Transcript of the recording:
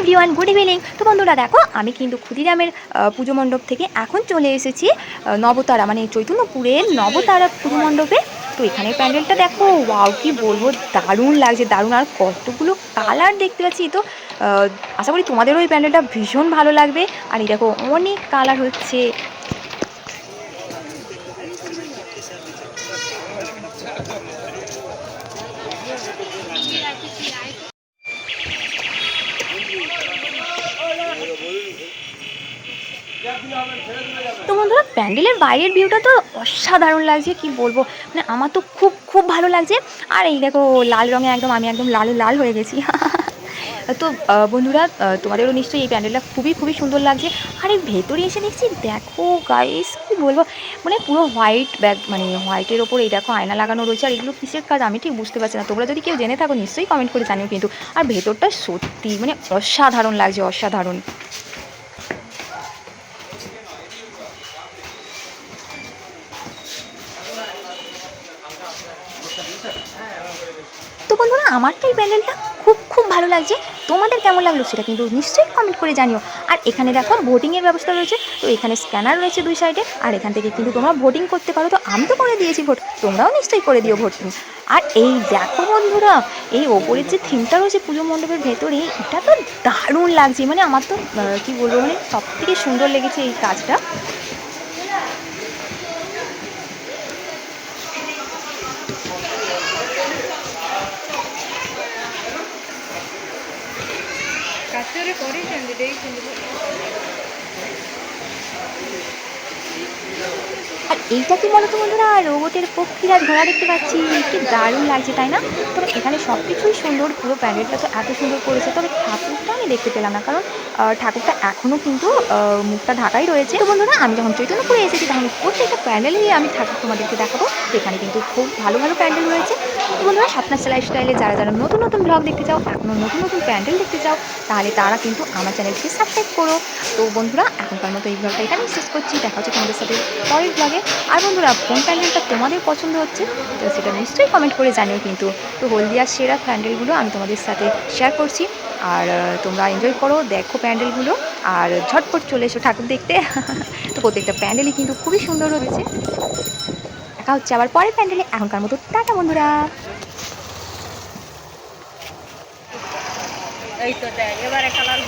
Everyone good evening তো বন্ধুরা, দেখো, আমি কিন্তু ক্ষুদিরামের পুজো মণ্ডপ থেকে এখন চলে এসেছি নবতারা মানে চৈতন্যপুরের নবতারা পুজো মণ্ডপে। তো এখানে প্যান্ডেলটা দেখো ওয়াও কি বলব, দারুণ লাগছে, দারুণ, আর কতগুলো কালার দেখতে পাচ্ছি। তো আশা করি তোমাদেরও এই প্যান্ডেলটা ভীষণ ভালো লাগবে। আর এই দেখো, অনেক কালার হচ্ছে। তো বন্ধুরা, প্যান্ডেলের বাইরের ভিউটা তো অসাধারণ লাগছে, কি বলব? মানে আমার তো খুব খুব ভালো লাগছে। আর এই দেখো, লাল রঙে একদম, আমি একদম লাল লাল হয়ে গেছি। তো বন্ধুরা তোমাদেরও নিশ্চয়ই এই প্যান্ডেলটা খুবই খুবই সুন্দর লাগছে। আর এই ভেতরে এসে দেখছি, দেখো গাইস কি বলব? মানে পুরো হোয়াইট ব্যাগ মানে হোয়াইটের ওপর এই দেখো, আয়না লাগানো রয়েছে। আর এগুলো কিসের কাজ, আমি ঠিক বুঝতে পারছি না। তোমরা যদি কেউ জেনে থাকো, নিশ্চয়ই কমেন্ট করে জানিও কিন্তু। আর ভেতরটা সত্যি মানে অসাধারণ লাগছে, অসাধারণ। তো বন্ধুরা, আমার তো এই প্যান্ডেলটা খুব খুব ভালো লাগছে। তোমাদের কেমন লাগল সেটা কিন্তু নিশ্চয়ই কমেন্ট করে জানিও। আর এখানে দেখো ভোটিংয়ের ব্যবস্থা রয়েছে। তো এখানে স্ক্যানার রয়েছে দুই সাইডে আর এখান থেকে কিন্তু তোমরা ভোটিং করতে পারো। তো আমি তো করে দিয়েছি ভোট তোমরাও নিশ্চয়ই করে দিও ভোটিং আর এই দেখো বন্ধুরা, এই ওপরের যে থিমটা রয়েছে পুজো মণ্ডপের ভেতরে, এটা তো দারুণ লাগছে। মানে আমার তো কী বলব মানে সব থেকে সুন্দর লেগেছে এই কাজটা। କାଚରେ କରିଛନ୍ତି, ଦେଇଛନ୍ତି। আর এইটা কি বলতো বন্ধুরা? রোবটের পক্ষীরা ঘোড়া দেখতে পাচ্ছি। কি দারুণ লাগছে, তাই না? তবে এখানে সব কিছুই সুন্দর, পুরো প্যান্ডেলটা তো এত সুন্দর করেছে। তবে ঠাকুরটা আমি দেখতে পেলাম না, কারণ ঠাকুরটা এখনও কিন্তু মুখটা ঢাকাই রয়েছে। তো বন্ধুরা, আমি যখন চৈতন্যপুরে এসেছি তখন প্রত্যেকটা নিয়ে আমি ঠাকুর তোমাদেরকে দেখাবো। সেখানে কিন্তু খুব ভালো ভালো প্যান্ডেল রয়েছে। বন্ধুরা স্বপ্নার স্টাইলে যারা যারা নতুন নতুন ব্লগ দেখতে চাও এখনও নতুন নতুন প্যান্ডেল দেখতে চাও, তাহলে তারা কিন্তু আমার চ্যানেলকে সাবস্ক্রাইব করো। তো বন্ধুরা, এখনকার মতো এই ব্লগটা এখানেই শেষ করছি। দেখা হচ্ছে তোমাদের সাথে পরের ব্লগে আর বন্ধুরা, কোন প্যান্ডেলটা তোমাদের পছন্দ হচ্ছে, তো সেটা নিশ্চয়ই কমেন্ট করে জানিও কিন্তু। তো হলদিয়ার সেরা প্যান্ডেলগুলো আমি তোমাদের সাথে শেয়ার করছি। আর তোমরা এনজয় করো, দেখো প্যান্ডেলগুলো। আর ঝটপট চলে এসো ঠাকুর দেখতে। তো প্রত্যেকটা প্যান্ডেলই কিন্তু খুবই সুন্দর রয়েছে দেখা হচ্ছে আবার পরের প্যান্ডেলে এখনকার মতো টাটা বন্ধুরা। এই তো দেখ এবারে কালার